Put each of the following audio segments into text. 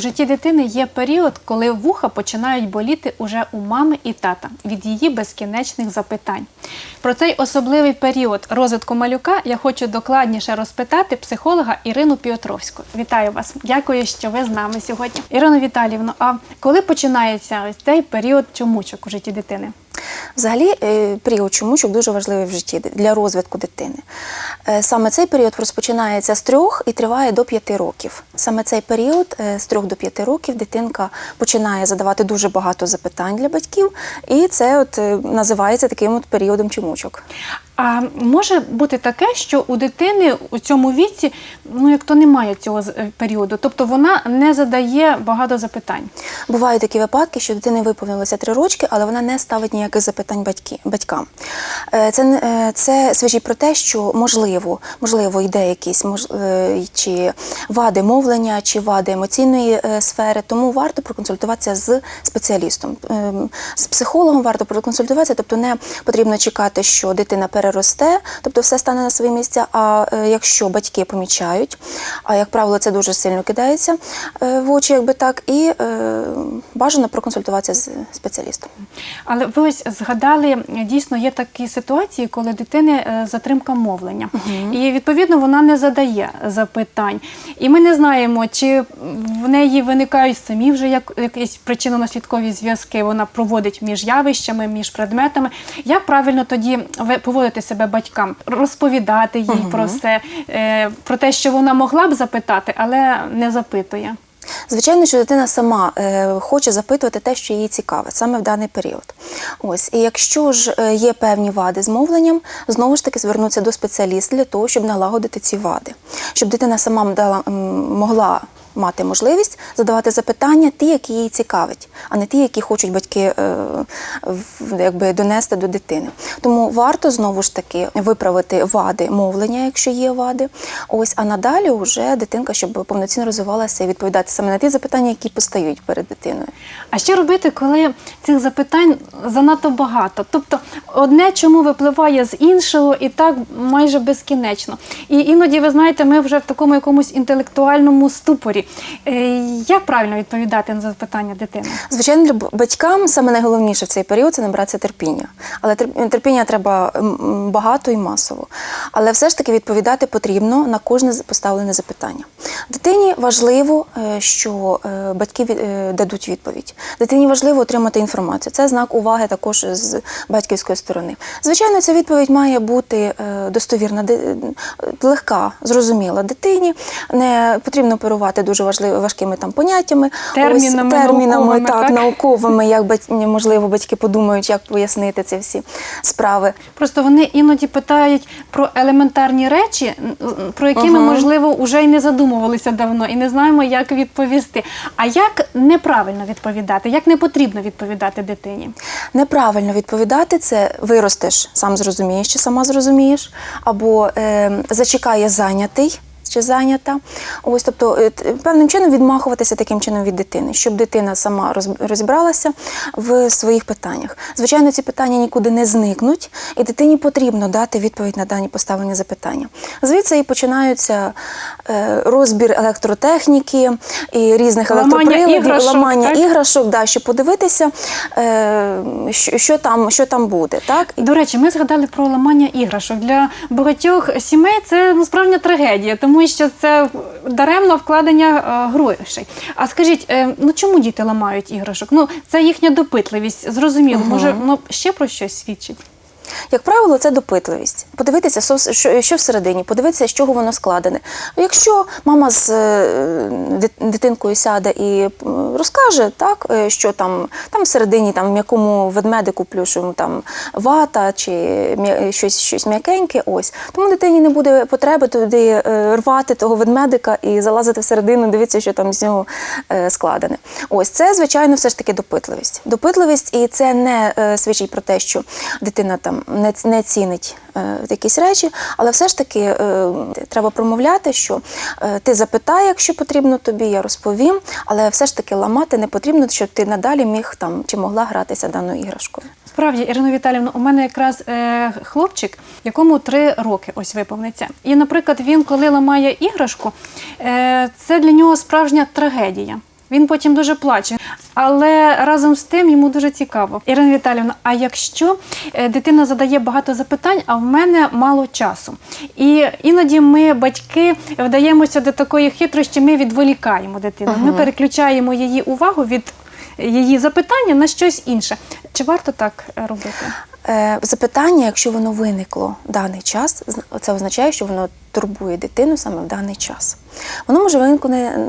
житті дитини є період, коли вуха починають боліти уже у мами і тата від її безкінечних запитань. Про цей особливий період розвитку малюка я хочу докладніше розпитати психолога Ірину Піотровську. Вітаю вас! Дякую, що ви з нами сьогодні. Ірино Віталіївно, а коли починається ось цей період чомучок у житті дитини? Взагалі, е, період чомучок дуже важливий в житті для розвитку дитини. Е, Саме цей період розпочинається з трьох і триває до п'яти років. Саме цей період е, з трьох до п'яти років дитинка починає задавати дуже багато запитань для батьків, і це от називається таким от періодом чомучок. А може бути таке, що у дитини у цьому віці, ну як то немає цього е, періоду, тобто вона не задає багато запитань. Бувають такі випадки, що дитині виповнилося три рочки, але вона не ставить ніяких запитань батьки, батькам. Е, Це, е, це свідчить про те, що можливо, можливо, йде якісь мож, чи вади мовлення, чи вади емоційної сфери. Тому варто проконсультуватися з спеціалістом. Ем, З психологом варто проконсультуватися, тобто не потрібно чекати, що дитина переросте, тобто все стане на свої місця. А е, якщо батьки помічають, а як правило, це дуже сильно кидається е, в очі, якби так, і е, бажано проконсультуватися з спеціалістом. Але ви ось згадали, дійсно є такі ситуації, коли дитини затримка мовлення, і відповідно вона не задає запитань. І ми не знаємо, чи в неї виникають самі вже як якісь причинно-наслідкові зв'язки. Вона проводить між явищами, між предметами. Як правильно тоді ви- поводити себе батькам, розповідати їй про все, е, про те, що вона могла б запитати, але не запитує. Звичайно, що дитина сама е, хоче запитувати те, що їй цікаве, саме в даний період. Ось, і якщо ж е, є певні вади з мовленням, знову ж таки звернутися до спеціаліста для того, щоб налагодити ці вади, щоб дитина сама дала, могла. Мати можливість задавати запитання, ті, які їй цікавить, а не ті, які хочуть батьки е, якби донести до дитини. Тому варто знову ж таки виправити вади мовлення, якщо є вади. Ось, а надалі вже дитинка, щоб повноцінно розвивалася і відповідати саме на ті запитання, які постають перед дитиною. А що робити, коли цих запитань занадто багато? Тобто одне чому випливає з іншого і так майже безкінечно. І іноді, ви знаєте, ми вже в такому якомусь інтелектуальному ступорі. Е, Як правильно відповідати на запитання дитини? Звичайно, батькам саме найголовніше в цей період це набратися терпіння. Але терпіння треба багато і масово. Але все ж таки відповідати потрібно на кожне поставлене запитання. Дитині важливо, е, що е, батьки дадуть відповідь. Дитині важливо отримати інформацію. Це знак уваги також з батьківської сторони. Звичайно, ця відповідь має бути достовірна, легка, зрозуміла дитині. Не потрібно оперувати дуже важливими важкими там поняттями, Термінами Ось, термінами науковими, так, так? науковими, як бать- можливо батьки подумають, як пояснити ці всі справи. Просто вони іноді питають про елементарні речі, про які ми, Ага. можливо, вже й не задумувалися давно і не знаємо, як відповісти. А як неправильно відповідати, як не потрібно відповідати дитині? Неправильно відповідати це виростеш, сам зрозумієш чи сама зрозумієш, або е, зачекає зайнятий. Чи зайнята, ось тобто е, певним чином відмахуватися таким чином від дитини, щоб дитина сама розібралася в своїх питаннях. Звичайно, ці питання нікуди не зникнуть, і дитині потрібно дати відповідь на дані поставлені запитання. Звідси і починаються е, розбір електротехніки і різних електроприладів, іграшок, ламання так? іграшок, да, щоб подивитися, е, що, що, там, що там буде. Так? До речі, ми згадали про ламання іграшок. Для багатьох сімей це ну, справжня трагедія, тому що це даремно вкладення е, грошей. А скажіть, е, ну чому діти ламають іграшок? Ну це їхня допитливість, зрозуміло. Може, ну ще про щось свідчить? Як правило, це допитливість. Подивитися, що, всередині, подивитися, з чого воно складене. Якщо мама з е, дитинкою сяде і розкаже, так, е, що там, там всередині, там, в м'якому ведмедику плюшевому там вата чи щось, щось м'якеньке, ось. Тому дитині не буде потреби туди е, рвати того ведмедика і залазити всередину, дивитися, що там з нього складене. Ось це, звичайно, все ж таки допитливість. Допитливість, і це не свідчить про те, що дитина там не, не цінить е, якісь речі, але все ж таки е, треба промовляти, що е, ти запитай, якщо потрібно тобі, я розповім, але все ж таки ламати не потрібно, щоб ти надалі міг там чи могла гратися даною іграшкою. Справді, Ірино Віталівна, у мене якраз е, хлопчик, якому три роки ось виповниться. І, наприклад, він, коли ламає іграшку, е, це для нього справжня трагедія. Він потім дуже плаче. Але разом з тим йому дуже цікаво. Ірина Віталіївна, а якщо е, дитина задає багато запитань, а в мене мало часу. І іноді ми, батьки, вдаємося до такої хитрощі, ми відволікаємо дитину. Ми переключаємо її увагу від її запитання на щось інше. Чи варто так робити? Е, Запитання, якщо воно виникло в даний час, це означає, що воно турбує дитину саме в даний час. Воно може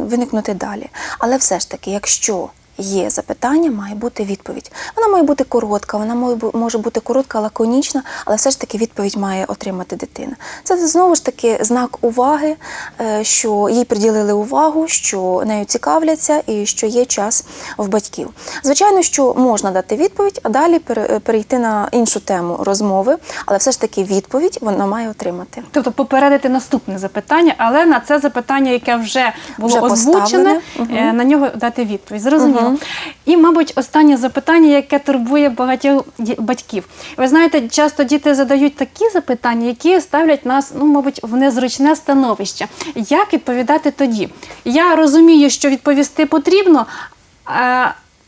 виникнути далі. Але все ж таки, якщо є запитання, має бути відповідь. Вона має бути коротка, вона може бути коротка, лаконічна, але все ж таки відповідь має отримати дитина. Це знову ж таки знак уваги, е, що їй приділили увагу, що нею цікавляться і що є час в батьків. Звичайно, що можна дати відповідь, а далі пере- перейти на іншу тему розмови, але все ж таки відповідь вона має отримати. Тобто попередити наступне запитання, але на це запитання, яке вже було Вже озвучене, е, на нього дати відповідь. Зрозуміло. І, мабуть, останнє запитання, яке турбує багатьох батьків. Ви знаєте, часто діти задають такі запитання, які ставлять нас, ну, мабуть, в незручне становище. Як відповідати тоді? Я розумію, що відповісти потрібно.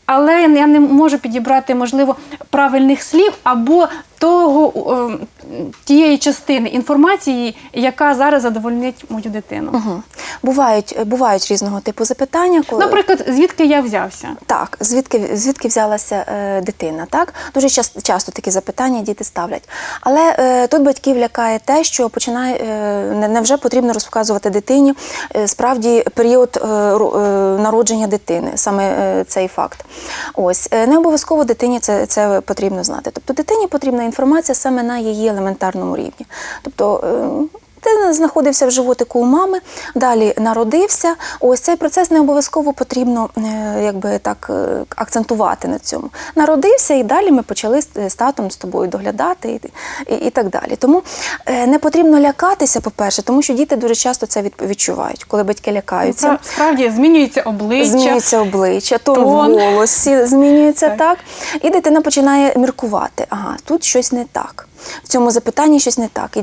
Але я не можу підібрати, можливо, правильних слів або того тієї частини інформації, яка зараз задовольнить мою дитину. Угу. Бувають, бувають різного типу запитання, коли Наприклад, звідки я взявся? Так, звідки, звідки взялася е, дитина? Так дуже часто, часто такі запитання діти ставлять. Але е, тут батьків лякає те, що починає е, не- невже потрібно розказувати дитині е, справді період е, е, народження дитини, саме е, цей факт. Ось е, не обов'язково дитині це, це потрібно знати. Тобто дитині потрібна інформація саме на її елементарному рівні. Тобто е, Дитина знаходився в животику у мами, далі народився. Ось цей процес не обов'язково потрібно е, якби так е, акцентувати на цьому. Народився, і далі ми почали з татом з тобою доглядати і, і, і так далі. Тому не потрібно лякатися, по-перше, тому що діти дуже часто це від- відчувають, коли батьки лякаються. Це справді змінюється обличчя. Змінюється обличчя, тон, тон. в голосі змінюється Так. так. І дитина починає міркувати. Ага, тут щось не так. В цьому запитанні щось не так.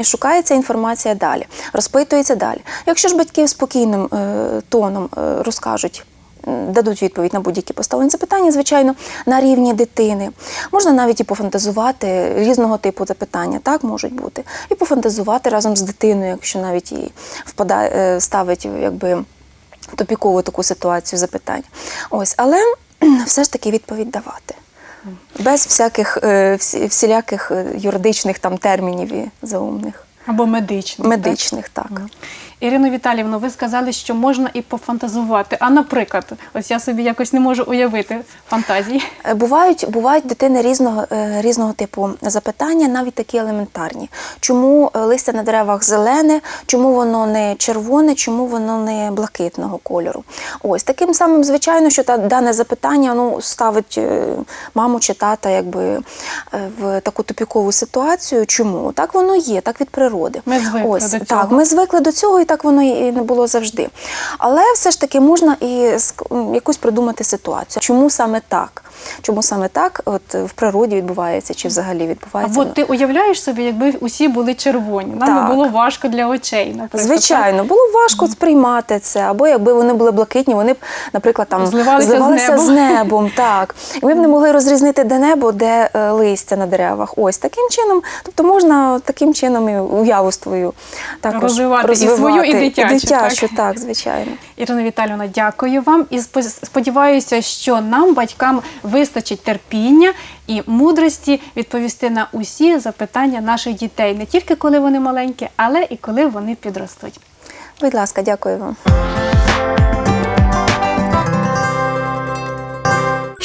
І шукається інформація далі, розпитується далі. Якщо ж батьки спокійним е, тоном е, розкажуть. Дадуть відповідь на будь-які поставлені запитання, звичайно, на рівні дитини. Можна навіть і пофантазувати різного типу запитання, так можуть бути. І пофантазувати разом з дитиною, якщо навіть і впадає, е, ставить якби тупікову таку ситуацію запитань. Ось, але все ж таки відповідь давати. Без всяких е, всі- всіляких е, юридичних там термінів і заумних. Або медичних. Медичних, так. Ірино Віталіївно, ви сказали, що можна і пофантазувати. А наприклад, ось я собі якось не можу уявити фантазії. Е, Бувають, бувають дитини різного, е, різного типу запитання, навіть такі елементарні. Чому е, листя на деревах зелене, чому воно не червоне, чому воно не блакитного кольору? Ось таким самим, звичайно, що та дане запитання ну, ставить маму чи тата якби, в таку тупікову ситуацію. Чому? Так воно є, так від природи. Ми звикли Ось, до Так, ми звикли до цього, і так воно і не було завжди. Але все ж таки можна і якусь придумати ситуацію. Чому саме так? Чому саме так от в природі відбувається, чи взагалі відбувається? Або ти уявляєш собі, якби усі були червоні. Нам Так. було важко для очей. Наприклад, Звичайно, було важко сприймати це. Або якби вони були блакитні, вони б, наприклад, там Зливалися з з небом. небом. Так. І ми б не могли розрізнити, де небо, де е, листя на деревах. Ось таким чином. Тобто можна таким чином і уяву свою також Розвивати і свою, і дитячу, дитячу, так? так, звичайно. Ірина Віталіївна, дякую вам і сподіваюся, що нам, батькам, вистачить терпіння і мудрості відповісти на усі запитання наших дітей, не тільки коли вони маленькі, але і коли вони підростуть. Будь ласка, дякую вам.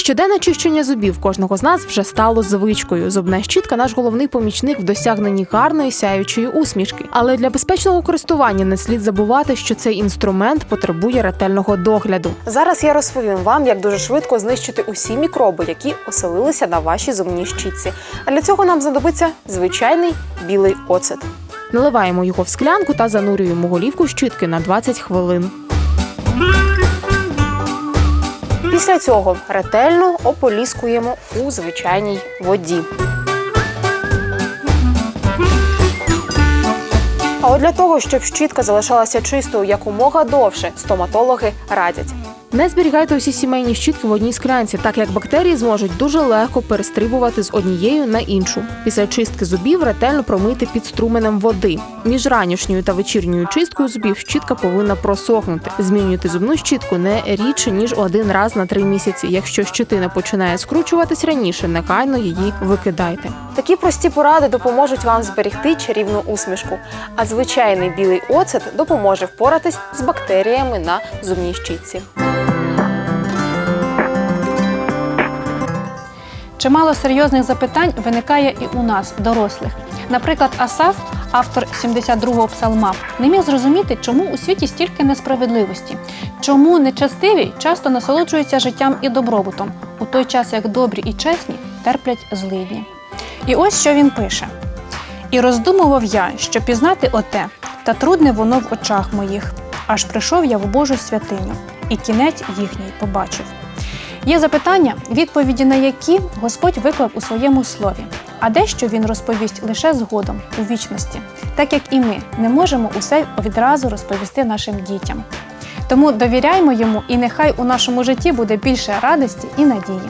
Щоденне чищення зубів кожного з нас вже стало звичкою. Зубна щітка наш головний помічник в досягненні гарної сяючої усмішки. Але для безпечного користування не слід забувати, що цей інструмент потребує ретельного догляду. Зараз я розповім вам, як дуже швидко знищити усі мікроби, які оселилися на вашій зубній щітці. А для цього нам знадобиться звичайний білий оцет. Наливаємо його в склянку та занурюємо голівку щітки на 20 хвилин. Після цього ретельно ополіскуємо у звичайній воді. А от для того, щоб щітка залишалася чистою якомога довше, стоматологи радять Не зберігайте усі сімейні щітки в одній склянці, так як бактерії зможуть дуже легко перестрибувати з однією на іншу. Після чистки зубів ретельно промийте під струменем води. Між ранішньою та вечірньою чисткою зубів щітка повинна просохнути. Змінюйте зубну щітку не рідше ніж один раз на три місяці. Якщо щетина починає скручуватись раніше, негайно її викидайте. Такі прості поради допоможуть вам зберегти чарівну усмішку. А звичайний білий оцет допоможе впоратись з бактеріями на зубній щітці. Чимало серйозних запитань виникає і у нас, дорослих. Наприклад, Асаф, автор 72-го псалма, не міг зрозуміти, чому у світі стільки несправедливості, чому нечастиві часто насолоджуються життям і добробутом, у той час як добрі і чесні терплять злидні. І ось що він пише: І роздумував я, що пізнати оте, та трудне воно в очах моїх. Аж прийшов я в Божу святиню, і кінець їхній побачив. Є запитання, відповіді на які Господь виклав у своєму слові, а дещо він розповість лише згодом у вічності, так як і ми не можемо усе відразу розповісти нашим дітям. Тому довіряймо йому, і нехай у нашому житті буде більше радості і надії.